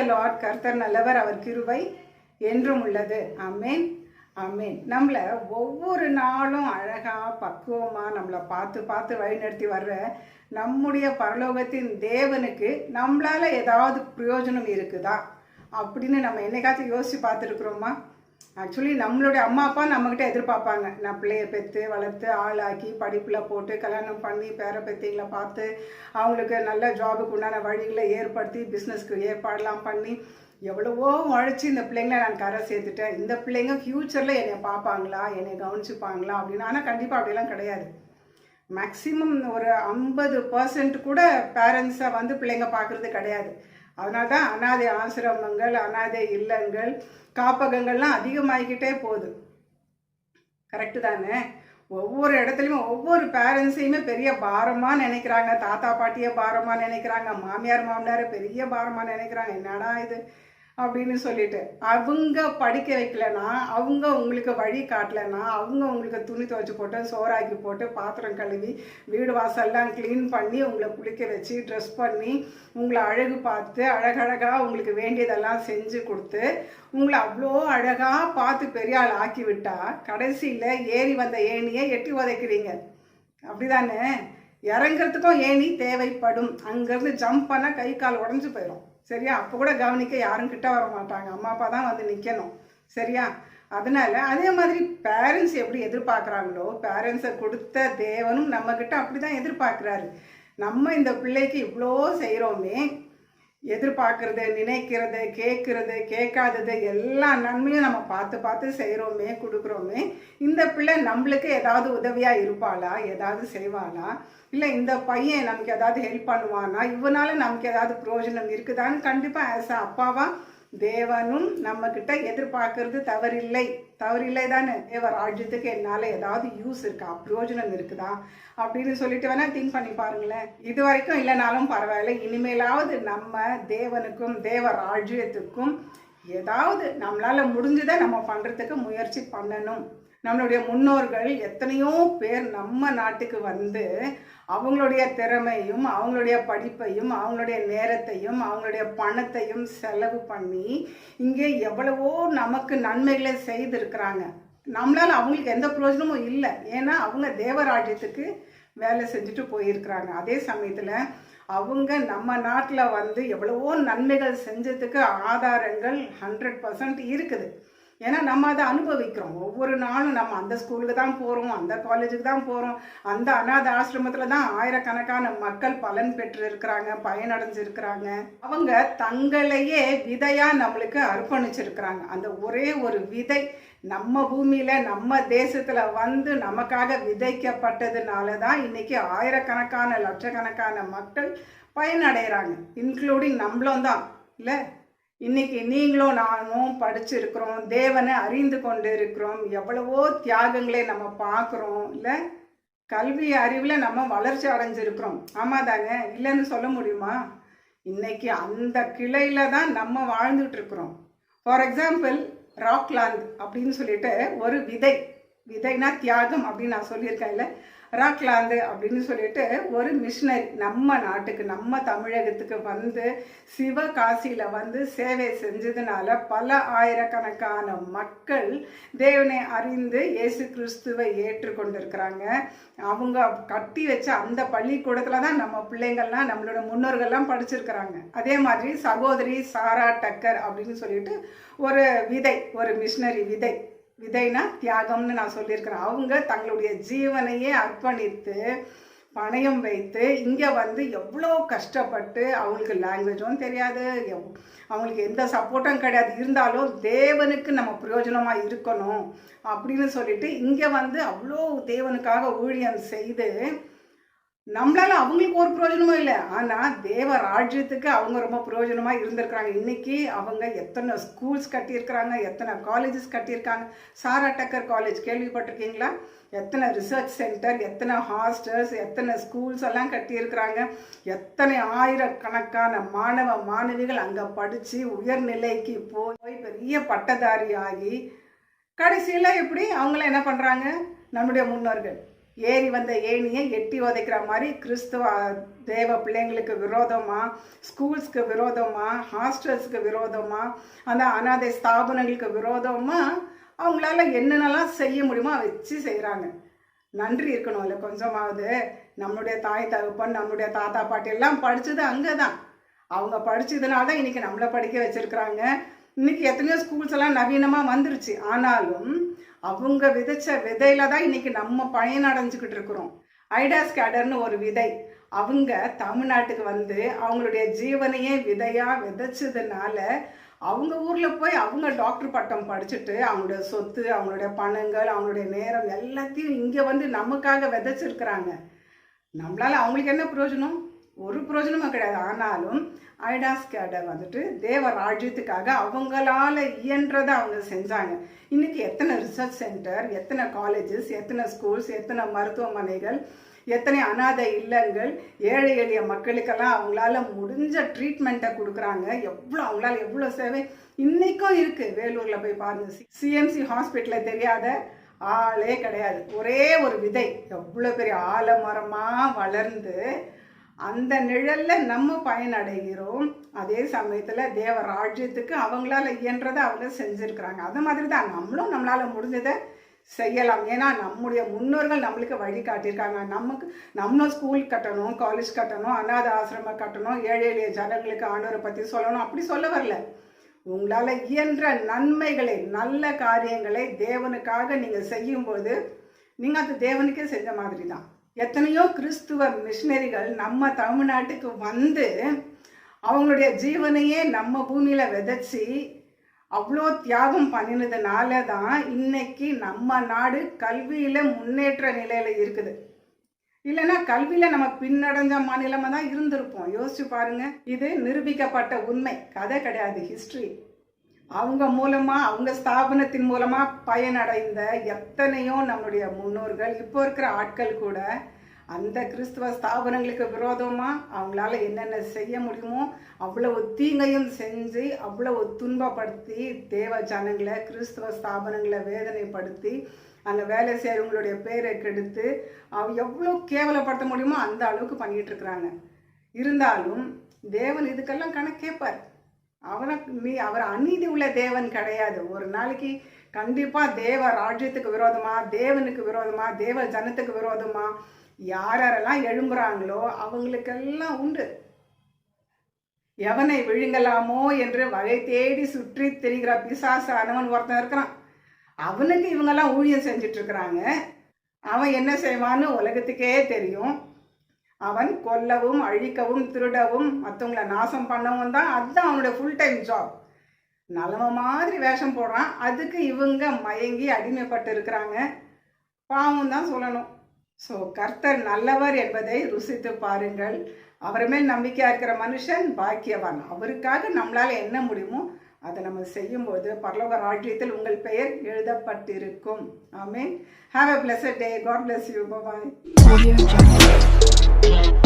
த Lord கர்த்தர் நல்லவர் அவர் கிருவை என்றும் உள்ளது. அமேன் அமேன் நம்மளை ஒவ்வொரு நாளும் அழகாக பக்குவமாக நம்மளை பார்த்து பார்த்து வழிநடத்தி வர்ற நம்முடைய பரலோகத்தின் தேவனுக்கு நம்மளால ஏதாவது பிரயோஜனம் இருக்குதா? அப்படின்னு நம்ம என்னைக்காச்சும் யோசிச்சு பார்த்துருக்குறோமா? ஆக்சுவலி நம்மளுடைய அம்மா அப்பா நம்மக்கிட்ட எதிர்பார்ப்பாங்க. நான் பிள்ளைய பெற்று வளர்த்து ஆளாக்கி படிப்பில் போட்டு கல்யாணம் பண்ணி பேர பெத்திங்களை பார்த்து அவங்களுக்கு நல்ல ஜாபுக்கு உண்டான வழிகளை ஏற்படுத்தி பிஸ்னஸ்க்கு ஏற்பாடெல்லாம் பண்ணி எவ்வளவோ உழைச்சி இந்த பிள்ளைங்களை நான் கரை சேர்த்துட்டேன். இந்த பிள்ளைங்க ஃப்யூச்சரில் என்னை பார்ப்பாங்களா? என்னை கவனிச்சுப்பாங்களா? அப்படின்னு. ஆனால் கண்டிப்பாக அப்படிலாம் கிடையாது. மேக்ஸிமம் ஒரு ஐம்பது பர்சன்ட் கூட பேரண்ட்ஸை வந்து பிள்ளைங்க பார்க்குறது கிடையாது. அதனால தான் அனாதை ஆசிரமங்கள் அனாதை இல்லங்கள் காப்பகங்கள்லாம் அதிகமாகிக்கிட்டே போகுது. கரெக்டு தானே? ஒவ்வொரு இடத்துலையும் ஒவ்வொரு பேரண்ட்ஸையுமே பெரிய பாரமாக நினைக்கிறாங்க. தாத்தா பாட்டியை பாரமாக நினைக்கிறாங்க. மாமியார் மாமனாரை பெரிய பாரமாக நினைக்கிறாங்க. என்னடா இது? அப்படின்னு சொல்லிட்டு அவங்க படிக்க வைக்கலனா அவங்க உங்களுக்கு வழி காட்டலைன்னா அவங்க உங்களுக்கு துணி துவைச்சி போட்டு சோறாக்கி போட்டு பாத்திரம் கழுவி வீடு வாசல்லாம் க்ளீன் பண்ணி உங்களை குளிக்க வச்சு ட்ரெஸ் பண்ணி உங்களை அழகு பார்த்து அழகழகாக உங்களுக்கு வேண்டியதெல்லாம் செஞ்சு கொடுத்து உங்களை அவ்வளோ அழகாக பார்த்து பெரிய ஆள் ஆக்கி விட்டா கடைசியில் ஏறி வந்த ஏணியை எட்டி உதைக்கிறீங்க. அப்படிதானே? இறங்குறதுக்கும் ஏணி தேவைப்படும். அங்கேருந்து ஜம்ப் பண்ணால் கை கால் உடஞ்சி போயிடும் சரியா? அப்போ கூட கவனிக்க யாரும் கிட்ட வர மாட்டாங்க. அம்மா அப்பா தான் வந்து நிற்கணும் சரியா? அதனால அதே மாதிரி பேரண்ட்ஸ் எப்படி எதிர்பார்க்குறாங்களோ பேரண்ட்ஸை கொடுத்த தேவனும் நம்மக்கிட்ட அப்படி தான் எதிர்பார்க்குறாரு. நம்ம இந்த பிள்ளைக்கு இவ்வளோ செய்கிறோமே எதிர்பார்க்கறது நினைக்கிறது கேட்கறது கேட்காதது எல்லா நன்மையும் நம்ம பார்த்து பார்த்து செய்கிறோமே கொடுக்குறோமே. இந்த பிள்ளை நம்மளுக்கு ஏதாவது உதவியாக இருப்பாளா? ஏதாவது செய்வாளா? இல்லை இந்த பையன் நமக்கு ஏதாவது ஹெல்ப் பண்ணுவானா? இவனால நமக்கு ஏதாவது பிரயோஜனம் இருக்குதான்னு கண்டிப்பாக ஆஸ் அப்பாவாக தேவனும் நம்ம கிட்ட எதிர்பார்க்கறது தவறில்லை. தவறில்லை தானே? தேவ ராஜ்யத்துக்கு என்னால் ஏதாவது யூஸ் இருக்கா? பிரயோஜனம் இருக்குதா? அப்படின்னு சொல்லிட்டு வேணா திங்க் பண்ணி பாருங்களேன். இது வரைக்கும் இல்லைனாலும் பரவாயில்ல. இனிமேலாவது நம்ம தேவனுக்கும் தேவ ராஜ்யத்துக்கும் ஏதாவது நம்மளால முடிஞ்சதை நம்ம பண்ணுறதுக்கு முயற்சி பண்ணணும். நம்மளுடைய முன்னோர்கள் எத்தனையோ பேர் நம்ம நாட்டுக்கு வந்து அவங்களுடைய திறமையும் அவங்களுடைய படிப்பையும் அவங்களுடைய நேரத்தையும் அவங்களுடைய பணத்தையும் செலவு பண்ணி இங்கே எவ்வளவோ நமக்கு நன்மைகளை செய்திருக்கிறாங்க. நம்மளால் அவங்களுக்கு எந்த பிரயோஜனமும் இல்லை. ஏன்னா அவங்க தேவராஜ்யத்துக்கு வேலை செஞ்சுட்டு போயிருக்கிறாங்க. அதே சமயத்தில் அவங்க நம்ம நாட்டில் வந்து எவ்வளவோ நன்மைகள் செஞ்சதுக்கு ஆதாரங்கள் ஹண்ட்ரட் பர்சன்ட் இருக்குது. ஏன்னா நம்ம அதை அனுபவிக்கிறோம். ஒவ்வொரு நாளும் நம்ம அந்த ஸ்கூலுக்கு தான் போகிறோம் அந்த காலேஜுக்கு தான் போகிறோம் அந்த அநாத ஆசிரமத்தில் தான் ஆயிரக்கணக்கான மக்கள் பலன் பெற்று இருக்கிறாங்க பயனடைஞ்சிருக்கிறாங்க. அவங்க தங்களையே விதையாக நம்மளுக்கு அர்ப்பணிச்சிருக்கிறாங்க. அந்த ஒரே ஒரு விதை நம்ம பூமியில் நம்ம தேசத்தில் வந்து நமக்காக விதைக்கப்பட்டதுனால தான் இன்றைக்கி ஆயிரக்கணக்கான லட்சக்கணக்கான மக்கள் பயனடைகிறாங்க. இன்க்ளூடிங் நம்மளும் தான். இல்லை? இன்னைக்கு நீங்களும் நானும் படிச்சிருக்கிறோம் தேவனை அறிந்து கொண்டு இருக்கிறோம் எவ்வளவோ தியாகங்களை நம்ம பார்க்குறோம். இல்லை கல்வி அறிவில் நம்ம வளர்ச்சி அடைஞ்சிருக்கிறோம். ஆமாம் தாங்க இல்லைன்னு சொல்ல முடியுமா? இன்னைக்கு அந்த கிளையில தான் நம்ம வாழ்ந்துட்டு இருக்கிறோம். ஃபார் எக்ஸாம்பிள் ராக்லாந்து அப்படின்னு சொல்லிட்டு ஒரு விதை. விதைனா தியாகம் அப்படின்னு நான் சொல்லியிருக்கேன் இல்லை ராக்லாந்து அப்படின்னு சொல்லிட்டு ஒரு மிஷினரி நம்ம நாட்டுக்கு நம்ம தமிழகத்துக்கு வந்து சிவகாசியில் வந்து சேவை செஞ்சதுனால பல ஆயிரக்கணக்கான மக்கள் தேவனை அறிந்து இயேசு கிறிஸ்துவை ஏற்றுக்கொண்டிருக்கிறாங்க. அவங்க கட்டி வச்ச அந்த பள்ளிக்கூடத்தில் தான் நம்ம பிள்ளைங்கள்லாம் நம்மளோட முன்னோர்கள்லாம் படிச்சிருக்கிறாங்க. அதே மாதிரி சகோதரி சாரா டக்கர் அப்படின்னு சொல்லிட்டு ஒரு விதை ஒரு மிஷினரி விதை. விதைனா தியாகம்னு நான் சொல்லியிருக்கிறேன். அவங்க தங்களுடைய ஜீவனையே அர்ப்பணித்து பணயம் வைத்து இங்கே வந்து எவ்வளோ கஷ்டப்பட்டு அவங்களுக்கு லாங்குவேஜும் தெரியாது. எவ்- அவங்களுக்கு எந்த சப்போர்ட்டும் கிடையாது. இருந்தாலும் தேவனுக்கு நம்ம பிரயோஜனமாக இருக்கணும் அப்படின்னு சொல்லிட்டு இங்கே வந்து அவ்வளோ தேவனுக்காக ஊழியம் செய்து நம்மளால அவங்களுக்கு ஒரு பிரயோஜனமும் இல்லை. ஆனால் தேவ ராஜ்யத்துக்கு அவங்க ரொம்ப பிரயோஜனமாக இருந்திருக்கிறாங்க. இன்னைக்கு அவங்க எத்தனை ஸ்கூல்ஸ் கட்டியிருக்கிறாங்க எத்தனை காலேஜஸ் கட்டியிருக்காங்க. சாரா டக்கர் காலேஜ் கேள்விப்பட்டிருக்கீங்களா? எத்தனை ரிசர்ச் சென்டர் எத்தனை ஹாஸ்டல்ஸ் எத்தனை ஸ்கூல்ஸ் எல்லாம் கட்டியிருக்கிறாங்க. எத்தனை ஆயிரக்கணக்கான மாணவ மாணவிகள் அங்கே படித்து உயர்நிலைக்கு போய் பெரிய பட்டதாரி ஆகி கடைசியில் எப்படி அவங்கள என்ன பண்ணுறாங்க நம்முடைய முன்னோர்கள். ஏறி வந்த ஏணியை எட்டி உதைக்கிற மாதிரி கிறிஸ்துவ தேவ பிள்ளைங்களுக்கு விரோதமாக ஸ்கூல்ஸ்க்கு விரோதமாக ஹாஸ்டல்ஸ்க்கு விரோதமாக அந்த அனாதை ஸ்தாபனங்களுக்கு விரோதமாக அவங்களால என்னென்னலாம் செய்ய முடியுமோ வச்சு செய்கிறாங்க நன்றி இருக்கணும் இல்லை கொஞ்சமாவது. நம்மளுடைய தாய் தகப்பன் நம்மளுடைய தாத்தா பாட்டி எல்லாம் படித்தது அங்கே தான் அவங்க படித்ததுனால தான் இன்னைக்கு நம்மளை படிக்க வச்சுருக்குறாங்க. இன்னைக்கு எத்தனையோ ஸ்கூல்ஸ் எல்லாம் நவீனமாக வந்துருச்சு. ஆனாலும் அவங்க விதைச்ச விதையில தான் இன்னைக்கு நம்ம பயனடைஞ்சுக்கிட்டு இருக்கிறோம். ஐடாஸ் கேடர்னு ஒரு விதை. அவங்க தமிழ்நாட்டுக்கு வந்து அவங்களுடைய ஜீவனையே விதையா விதைச்சதுனால அவங்க ஊர்ல போய் அவங்க டாக்டர் பட்டம் படிச்சுட்டு அவங்களுடைய சொத்து அவங்களுடைய பணங்கள் அவங்களுடைய நேரம் எல்லாத்தையும் இங்க வந்து நமக்காக விதைச்சிருக்கிறாங்க. நம்மளால அவங்களுக்கு என்ன பிரயோஜனம்? ஒரு பிரயோஜனமும் கிடையாது. ஆனாலும் ஐடாஸ்கேடர் வந்துட்டு தேவ ராஜ்யத்துக்காக அவங்களால இயன்றதை அவங்க செஞ்சாங்க. இன்னைக்கு எத்தனை ரிசர்ச் சென்டர் எத்தனை காலேஜஸ் எத்தனை ஸ்கூல்ஸ் எத்தனை மருத்துவமனைகள் எத்தனை அனாதை இல்லங்கள் ஏழை எளிய மக்களுக்கெல்லாம் அவங்களால முடிஞ்ச ட்ரீட்மெண்ட்டை கொடுக்குறாங்க. எவ்வளோ அவங்களால எவ்வளோ சேவை இன்னைக்கும் இருக்கு. வேலூர்ல போய் பாருங்க. சிஎம்சி ஹாஸ்பிட்டலில் தெரியாத ஆளே கிடையாது. ஒரே ஒரு விதை. எவ்வளோ பெரிய ஆலமரமாக வளர்ந்து அந்த நிழல்ல நம்ம பயனடைகிறோம். அதே சமயத்துல தேவ ராஜ்யத்துக்கு அவங்களால இயன்றதை அவங்க செஞ்சிருக்கிறாங்க. அது மாதிரி தான் நம்மளும் நம்மளால முடிஞ்சதை செய்யலாம். ஏன்னா நம்முடைய முன்னோர்கள் நம்மளுக்கு வழி காட்டியிருக்காங்க. நமக்கு நம்மளும் ஸ்கூல் கட்டணும் காலேஜ் கட்டணும் அநாத ஆசிரமம் கட்டணும் ஏழை எளிய ஜனங்களுக்கு ஆண்டவரை பற்றி சொல்லணும். அப்படி சொல்ல வரல. உங்களால் இயன்ற நன்மைகளை நல்ல காரியங்களை தேவனுக்காக நீங்கள் செய்யும்போது நீங்கள் அது தேவனுக்கே செஞ்ச மாதிரி தான் எத்தனையோ கிறிஸ்துவ மிஷினரிகள் நம்ம தமிழ்நாட்டுக்கு வந்து அவங்களுடைய ஜீவனையே நம்ம பூமியில் விதைச்சி அவ்வளோ தியாகம் பண்ணினதுனால தான் இன்னைக்கு நம்ம நாடு கல்வியில் முன்னேற்ற நிலையில் இருக்குது. இல்லைன்னா கல்வியில் நம்ம பின்னடைஞ்ச மாநிலமாக தான் இருந்திருப்போம். யோசிச்சு பாருங்க. இது நிரூபிக்கப்பட்ட உண்மை. கதை கிடையாது. ஹிஸ்ட்ரி அவங்க மூலமாக அவங்க ஸ்தாபனத்தின் மூலமாக பயனடைந்த எத்தனையோ நம்முடைய முன்னோர்கள் இப்போ இருக்கிற ஆட்கள் கூட அந்த கிறிஸ்துவ ஸ்தாபனங்களுக்கு விரோதமாக அவங்களால என்னென்ன செய்ய முடியுமோ அவ்வளவு தீங்கையும் செஞ்சு அவ்வளவு துன்பப்படுத்தி தேவ ஜனங்களை கிறிஸ்துவ ஸ்தாபனங்களை வேதனைப்படுத்தி அங்கே வேலை செய்கிறவங்களுடைய பேரை கெடுத்து அவ எவ்வளோ கேவலப்படுத்த முடியுமோ அந்த அளவுக்கு பண்ணிட்டு இருக்கிறாங்க. இருந்தாலும் தேவன் இதுக்கெல்லாம் கணக்கு கேட்பார் அவனுக்கு நீ அவர் அநீதி உள்ள தேவன் கிடையாது. ஒரு நாளைக்கு கண்டிப்பா தேவ ராஜ்யத்துக்கு விரோதமா தேவனுக்கு விரோதமா தேவ ஜனத்துக்கு விரோதமா யார் யாரெல்லாம் எழும்புறாங்களோ அவங்களுக்கெல்லாம் உண்டு. எவனை விழுங்கலாமோ என்று வகை தேடி சுற்றி திரிகிற பிசாசானவன் ஒருத்தன் இருக்கிறான். அவனுக்கு இவங்கெல்லாம் ஊழியம் செஞ்சுட்டு இருக்கிறாங்க. அவன் என்ன செய்வான்னு உலகத்துக்கே தெரியும். அவன் கொல்லவும் அழிக்கவும் திருடவும் மற்றவங்கள நாசம் பண்ணவும் தான் அதுதான் அவனுடைய ஃபுல் டைம் ஜாப் நலம மாதிரி வேஷம் போடுறான். அதுக்கு இவங்க மயங்கி அடிமைப்பட்டு இருக்கிறாங்க. பாவம் தான் சொல்லணும். ஸோ கர்த்தர் நல்லவர் என்பதை ருசித்து பாருங்கள். அவர் மேல் நம்பிக்கையாக இருக்கிற மனுஷன் பாக்கியவான். அவருக்காக நம்மளால் என்ன முடியுமோ அதை நம்ம செய்யும்போது பரலோக ராஜ்யத்தில் உங்கள் பெயர் எழுதப்பட்டிருக்கும். Amen have a blessed day God bless you bye Yeah.